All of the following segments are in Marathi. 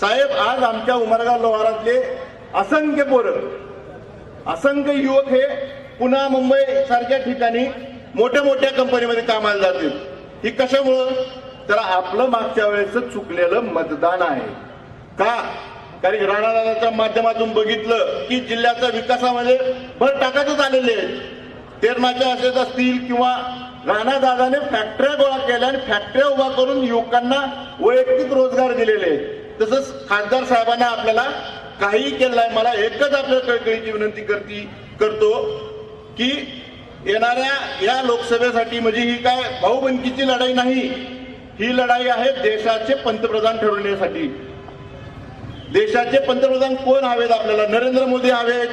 साहेब आज आमच्या उमरगा लोहारातले असंख्य पोरं असंख्य युवक हे पुन्हा मुंबई सारख्या ठिकाणी मोठ्या मोठ्या कंपनीमध्ये कामाला जातील. ही कशामुळं? तर आपलं मागच्या वेळेस चुकलेलं मतदान आहे. का? कारण राणादादाच्या माध्यमातून बघितलं की जिल्ह्याच्या विकासामध्ये भर टाकायचंच आलेले आहेत. तेरणाच्या असेच असतील किंवा राणादादाने फॅक्टऱ्या गोळा केल्या आणि फॅक्टऱ्या उभा करून युवकांना वैयक्तिक रोजगार दिलेले आहेत. तसंच खासदार साहेबांना आपल्याला काही केलं आहे. मला एकच आपल्या कळकळीची विनंती करती करतो की येणाऱ्या या लोकसभेसाठी म्हणजे ही काय भाऊबंदकीची लढाई नाही. ही लढाई आहे देशाचे पंतप्रधान ठरवण्यासाठी. देशाचे पंतप्रधान कोण हवेत आपल्याला? नरेंद्र मोदी हवेत.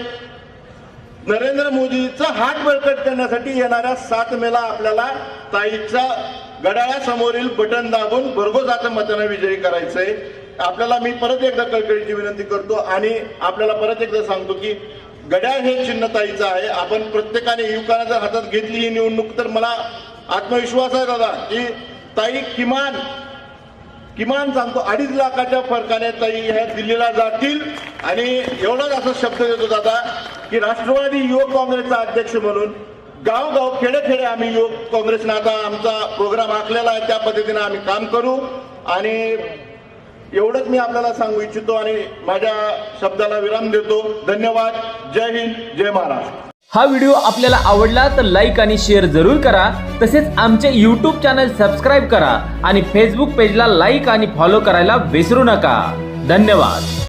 नरेंद्र मोदीचा हात बळकट करण्यासाठी येणाऱ्या सात मेला आपल्याला ताईचा गडाळ्यासमोरील बटन दाबून भरघोसाचं मतानं विजयी करायचंय. आपल्याला मी परत एकदा कळकळीची विनंती करतो आणि आपल्याला परत एकदा सांगतो की गड्याळ हे चिन्हताईचं आहे. आपण प्रत्येकाने युवकांना जर हातात घेतली ही निवडणूक तर मला आत्मविश्वास आहे दादा की ताई किमान किमान सांगतो अडीच लाखाच्या फरकाने ताई ह्या दिल्लीला जातील. आणि एवढाच असा शब्द देतो दादा की राष्ट्रवादी युवक काँग्रेसचा अध्यक्ष म्हणून गावगाव खेडे खेडे आम्ही युवक काँग्रेसनं आता आमचा प्रोग्राम आखलेला आहे. त्या पद्धतीने आम्ही काम करू. आणि एवढंच मी आपल्याला सांगू इच्छितो आणि माझ्या शब्दाला विराम देतो. धन्यवाद. जय हिंद. जय महाराष्ट्र. हा व्हिडिओ आपल्याला आवडला तर लाईक आणि शेअर जरूर करा. तसेच आमचे यूट्यूब चॅनल सबस्क्राईब करा आणि फेसबुक पेजला लाईक आणि फॉलो करायला विसरू नका. धन्यवाद.